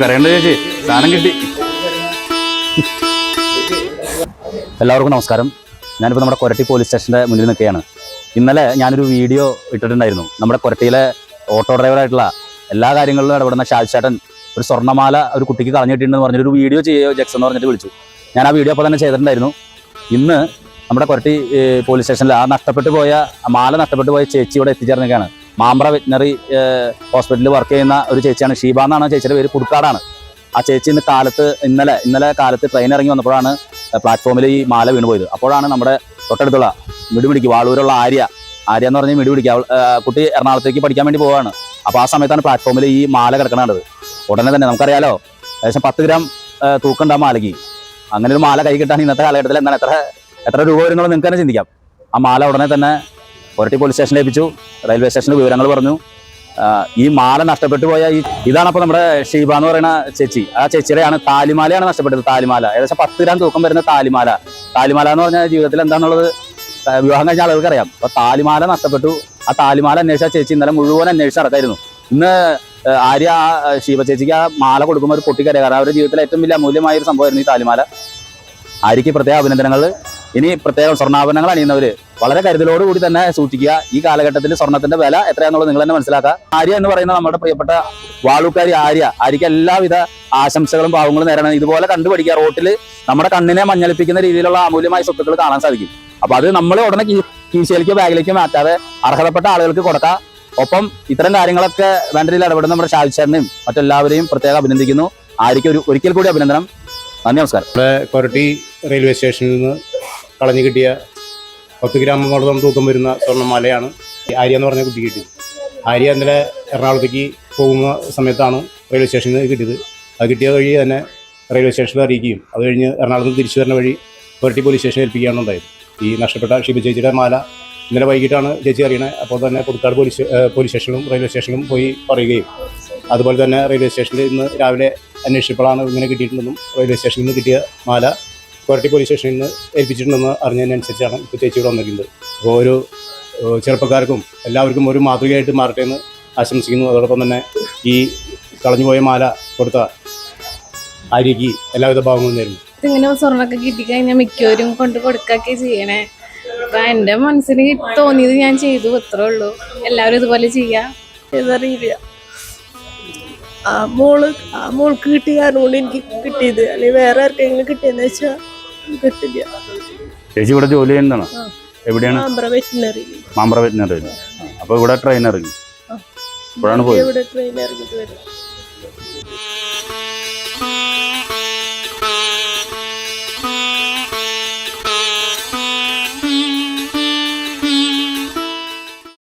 കരയണ്ട ചേച്ചി. സാധനം കിട്ടി. എല്ലാവർക്കും നമസ്കാരം. ഞാനിപ്പോൾ നമ്മുടെ കൊരട്ടി പോലീസ് സ്റ്റേഷന്റെ മുന്നിൽ നിൽക്കുകയാണ്. ഇന്നലെ ഞാനൊരു വീഡിയോ ഇട്ടിട്ടുണ്ടായിരുന്നു. നമ്മുടെ കൊരട്ടിയിലെ ഓട്ടോ ഡ്രൈവറായിട്ടുള്ള എല്ലാ കാര്യങ്ങളിലും ഇടപെടുന്ന ഷാൽചാട്ടൻ ചേട്ടൻ ഒരു സ്വർണമാല ഒരു കുട്ടിക്ക് കളഞ്ഞിട്ടുണ്ടെന്ന് പറഞ്ഞൊരു വീഡിയോ ചെയ്യുകയോ ജക്സ് എന്ന് പറഞ്ഞിട്ട് വിളിച്ചു. ഞാൻ ആ വീഡിയോ അപ്പോൾ തന്നെ ചെയ്തിട്ടുണ്ടായിരുന്നു. ഇന്ന് നമ്മുടെ കൊരട്ടി പോലീസ് സ്റ്റേഷനിൽ ആ നഷ്ടപ്പെട്ടു പോയ മാല നഷ്ടപ്പെട്ടു പോയ ചേച്ചി ഇവിടെ എത്തിച്ചേർന്നിരിക്കുകയാണ്. മാമ്പ്ര വെറ്റിനറി ഹോസ്പിറ്റലിൽ വർക്ക് ചെയ്യുന്ന ഒരു ചേച്ചിയാണ്. ഷീബ എന്നാണ് ചേച്ചിയുടെ പേര്. പുതുക്കാടാണ്. ആ ചേച്ചി ഇന്ന് കാലത്ത് ഇന്നലെ ഇന്നലെ കാലത്ത് ട്രെയിൻ ഇറങ്ങി വന്നപ്പോഴാണ് പ്ലാറ്റ്ഫോമിൽ ഈ മാല വീണ് പോയത്. അപ്പോഴാണ് നമ്മുടെ തൊട്ടടുത്തുള്ള മിടുപിടിക്ക് വാളൂരുള്ള ആര്യ ആര്യ എന്ന് പറഞ്ഞാൽ മിടിപിടിക്കുക കുട്ടി എറണാകുളത്തേക്ക് പഠിക്കാൻ വേണ്ടി പോവുകയാണ് അപ്പോൾ ആ സമയത്താണ് പ്ലാറ്റ്ഫോമിൽ ഈ മാല കിടക്കണത്. ഉടനെ തന്നെ നമുക്കറിയാലോ ഏകദേശം പത്ത് ഗ്രാം തൂക്കണ്ട ആ മാലയ്ക്ക്. അങ്ങനെ ഒരു മാല കൈ കിട്ടാൻ ഇന്നത്തെ കാലഘട്ടത്തിൽ എന്താണ്? എത്ര എത്ര രൂപ വരുന്നുള്ളത് നിങ്ങൾക്ക് തന്നെ ചിന്തിക്കാം. ആ മാല ഉടനെ തന്നെ കൊരട്ടി പോലീസ് സ്റ്റേഷനിൽ ഏൽപ്പിച്ചു. റെയിൽവേ സ്റ്റേഷനിൽ വിവരങ്ങൾ പറഞ്ഞു. ഈ മാല നഷ്ടപ്പെട്ടു പോയ ഈ ഇതാണ് അപ്പോൾ നമ്മുടെ ഷീബ എന്ന് പറയുന്ന ചേച്ചി. ആ ചേച്ചിയുടെയാണ് താലിമാലയാണ് നഷ്ടപ്പെട്ടത് താലിമാല. ഏകദേശം പത്ത് ഗ്രാം തൂക്കം വരുന്ന താലിമാല. താലിമാല എന്ന് പറഞ്ഞാൽ ജീവിതത്തിൽ എന്താണെന്നുള്ളത് ആ, വിവാഹം കഴിഞ്ഞ ആളുകൾക്ക് അറിയാം അപ്പൊ താലിമാല നഷ്ടപ്പെട്ടു. ആ താലിമാല അന്വേഷിച്ച ചേച്ചി ഇന്നലെ മുഴുവൻ അന്വേഷിച്ച് നടക്കായിരുന്നു ഇന്ന് ആര്യ ആ, ഷീബ ചേച്ചിക്ക് ആ മാല കൊടുക്കുമ്പോൾ ഒരു പൊട്ടിക്കറിയ കാരണം അവരുടെ ജീവിതത്തിലെ ഏറ്റവും വലിയ അമൂല്യമായ ഒരു സംഭവമായിരുന്നു ഈ താലിമാല. ആര്യക്ക് പ്രത്യേക അഭിനന്ദനങ്ങൾ. ഇനി പ്രത്യേക സ്വർണാഭരണങ്ങൾ അണിയുന്നവര് വളരെ കരുതലോടുകൂടി തന്നെ സൂക്ഷിക്കുക. ഈ കാലഘട്ടത്തിൽ സ്വർണത്തിന്റെ വില എത്രയാണെന്നുള്ളത് നിങ്ങൾ തന്നെ മനസ്സിലാക്കുക. ആര്യ എന്ന് പറയുന്ന നമ്മുടെ പ്രിയപ്പെട്ട വാളൂക്കാരി ആര്യ ആര്യക്ക് എല്ലാവിധ ആശംസകളും ഭാവങ്ങളും നേരണം. ഇതുപോലെ കണ്ടുപഠിക്കുക റോട്ടിൽ നമ്മുടെ കണ്ണിനെ മഞ്ഞളിപ്പിക്കുന്ന രീതിയിലുള്ള അമൂല്യമായ സ്വത്തുക്കൾ കാണാൻ സാധിക്കും. അപ്പൊ അത് നമ്മൾ ഉടനെ കീശയിലേക്കോ ബാഗിലേക്കോ മാറ്റാതെ അർഹതപ്പെട്ട ആളുകൾക്ക് കൊടുക്കാം ഒപ്പം ഇത്തരം കാര്യങ്ങളൊക്കെ വേണ്ട രീതിയിൽ ഇടപെടുന്ന നമ്മുടെ ഷാവിച്ചേരനെയും മറ്റെല്ലാവരെയും പ്രത്യേകം അഭിനന്ദിക്കുന്നു. ആര്യക്ക് ഒരു ഒരിക്കൽ കൂടി അഭിനന്ദനം. നന്ദി നമസ്കാരം. കൊരട്ടി റെയിൽവേ സ്റ്റേഷനിൽ നിന്ന് കളഞ്ഞു കിട്ടിയ പത്ത് ഗ്രാമോളം തൂക്കം വരുന്ന സ്വർണമാലയാണ്. മലയാണ് ആര്യ എന്ന് പറഞ്ഞ കുട്ടി കിട്ടിയത്. ആര്യ ഇന്നലെ എറണാകുളത്തേക്ക് പോകുന്ന സമയത്താണ് റെയിൽവേ സ്റ്റേഷനിൽ നിന്ന് കിട്ടിയത്. അത് കിട്ടിയ വഴി തന്നെ റെയിൽവേ സ്റ്റേഷനിൽ അറിയിക്കുകയും അത് കഴിഞ്ഞ് എറണാകുളത്ത് തിരിച്ചു വരുന്ന വഴി പുരട്ടി പോലീസ് സ്റ്റേഷനിൽ ഏൽപ്പിക്കുകയാണ് ഉണ്ടായത്. ഈ നഷ്ടപ്പെട്ട ഷിബി ചേച്ചിയുടെ മാല ഇന്നലെ വൈകിട്ടാണ് ചേച്ചി അറിയണേ. അപ്പോൾ തന്നെ പുതുക്കാട് പോലീസ് പോലീസ് സ്റ്റേഷനിലും റെയിൽവേ സ്റ്റേഷനിലും പോയി പറയുകയും. അതുപോലെ തന്നെ റെയിൽവേ സ്റ്റേഷനിൽ ഇന്ന് രാവിലെ അന്വേഷിച്ചപ്പോഴാണ് ഇങ്ങനെ കിട്ടിയിട്ടുണ്ടെന്നും റെയിൽവേ സ്റ്റേഷനിൽ നിന്ന് കിട്ടിയ മാല കൊരട്ടി പോലീസ് സ്റ്റേഷനിൽ നിന്ന് ഏൽപ്പിച്ചിട്ടുണ്ടെന്ന് അറിഞ്ഞതിനനുസരിച്ചാണ് ഇപ്പോൾ ചേച്ചി ഇവിടെ വന്നിരിക്കുന്നത്. അപ്പോൾ ഒരു ചെറുപ്പക്കാർക്കും എല്ലാവർക്കും ഒരു മാതൃകയായിട്ട് മാറട്ടെ എന്ന് ആശംസിക്കുന്നു. അതോടൊപ്പം തന്നെ ഈ കളഞ്ഞുപോയ മാല കൊടുത്ത ആര്യയ്ക്ക് എല്ലാവിധ ഭാവങ്ങളും നേരുന്നു. ഇങ്ങനെ സ്വർണമൊക്കെ കിട്ടിക്കഴിഞ്ഞാൽ മിക്കവരും കൊണ്ട് കൊടുക്കുകയൊക്കെ ചെയ്യണേ. അപ്പൊ എന്റെ മനസ്സിന് തോന്നിയത് ഞാൻ ചെയ്തു അത്രേ ഉള്ളൂ. എല്ലാവരും ഇതുപോലെ ചെയ്യാം എന്നറിയില്ല. ആ മോൾ ആ മോൾക്ക് കിട്ടിയ കാരണം കൊണ്ട് എനിക്ക് കിട്ടിയത്. അല്ലെങ്കിൽ വേറെ ആർക്കെങ്കിലും കിട്ടിയെന്ന് വെച്ചാൽ കിട്ടില്ല ചേച്ചി ഇവിടെ ജോലി ചെയ്യുന്നതാണ്? എവിടെയാണ്? മാമ്പ്ര വെറ്റിനറി. അപ്പൊ ഇവിടെ ട്രെയിൻ ഇറങ്ങി ഇപ്പോഴാണ് പോയത്?